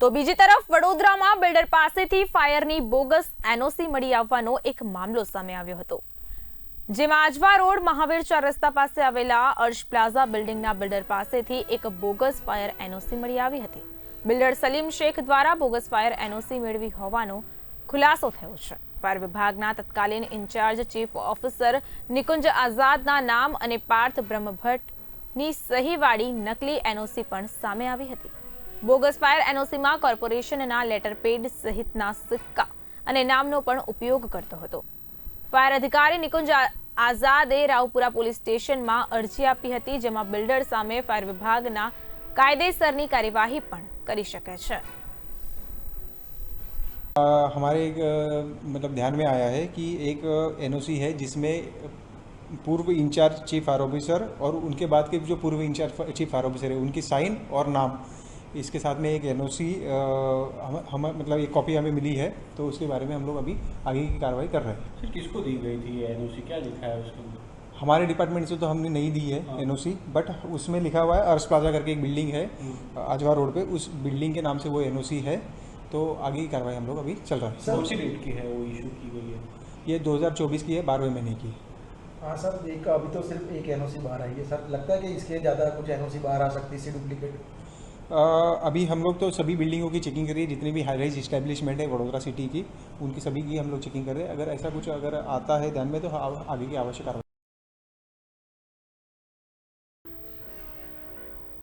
તો બીજી તરફ વડોદરામાં બિલ્ડર પાસેથી ફાયરની બોગસ એનઓસી મળી આવવાનો એક મામલો સામે આવ્યો હતો. જેમાં આજવા રોડ મહાવીર ચાર રસ્તા પાસે આવેલા અર્શ પ્લાઝા બિલ્ડિંગના બિલ્ડર પાસેથી એક બોગસ ફાયર એનઓસી મળી આવી હતી. બિલ્ડર સલીમ શેખ દ્વારા બોગસ ફાયર એનઓસી મેળવી હોવાનો ખુલાસો થયો છે. ફાયર વિભાગના તત્કાલીન ઇન્ચાર્જ ચીફ ઓફિસર નિકુંજ આઝાદના નામ અને પાર્થ બ્રહ્મભટ્ટની સહીવાળી નકલી એનઓસી પણ સામે આવી હતી. બોગસ ફાયર એનઓસીમાં કોર્પોરેશનના લેટર પેડ સહિતના સિક્કા અને નામનો પણ ઉપયોગ કરતો હતો ફાયર અધિકારી નિકુંજ આ- આઝાદે રાવપુરા પોલીસ સ્ટેશનમાં અરજી આપી હતી જેમાં બિલ્ડર સામે ફાયર વિભાગના કાયદેસરની કાર્યવાહી પણ કરી શકે છે अ, हमारे एक अ, मतलब ध्यान में आया है कि एक एनओसी है जिसमें पूर्व इंचार्ज चीफ फायर ऑफिसर और उनके बाद के जो पूर्व इंचार्ज चीफ फायर ऑफिसर है उनकी साइन और नाम इसके साथ में एक एनओसी हम, हम मतलब एक कॉपी हमें मिली है तो उसके बारे में हम लोग अभी आगे की कार्रवाई कर रहे हैं। सर किसको दी गई थी ये एनओसी क्या लिखा है उसके अंदर? हमारे डिपार्टमेंट से तो हमने नहीं दी है हाँ। एनओसी बट उसमें लिखा हुआ है अर्श प्लाजा करके एक बिल्डिंग है आजवा रोड पे उस बिल्डिंग के नाम से वो एनओसी है तो आगे की कार्रवाई हम लोग अभी चल रहा है। कौन सी डेट की है वो इशू की गई है? ये 2024 की है बारहवें महीने की। हाँ सर एक अभी तो सिर्फ़ एक एनओसी बाहर आई है। सर लगता है कि इसके ज़्यादा कुछ एनओसी बाहर आ सकती है इससे डुप्लीकेट अभी हम लोग तो सभी बिल्डिंगों की चेकिंग कर रही है। जितनी भी हाई राइज इस्टेब्लिशमेंट है, वडोदरा सिटी की, उनकी सभी की हम लोग चेकिंग कर रहे हैं। अगर ऐसा कुछ अगर आता है ध्यान में तो आगे की आवश्यक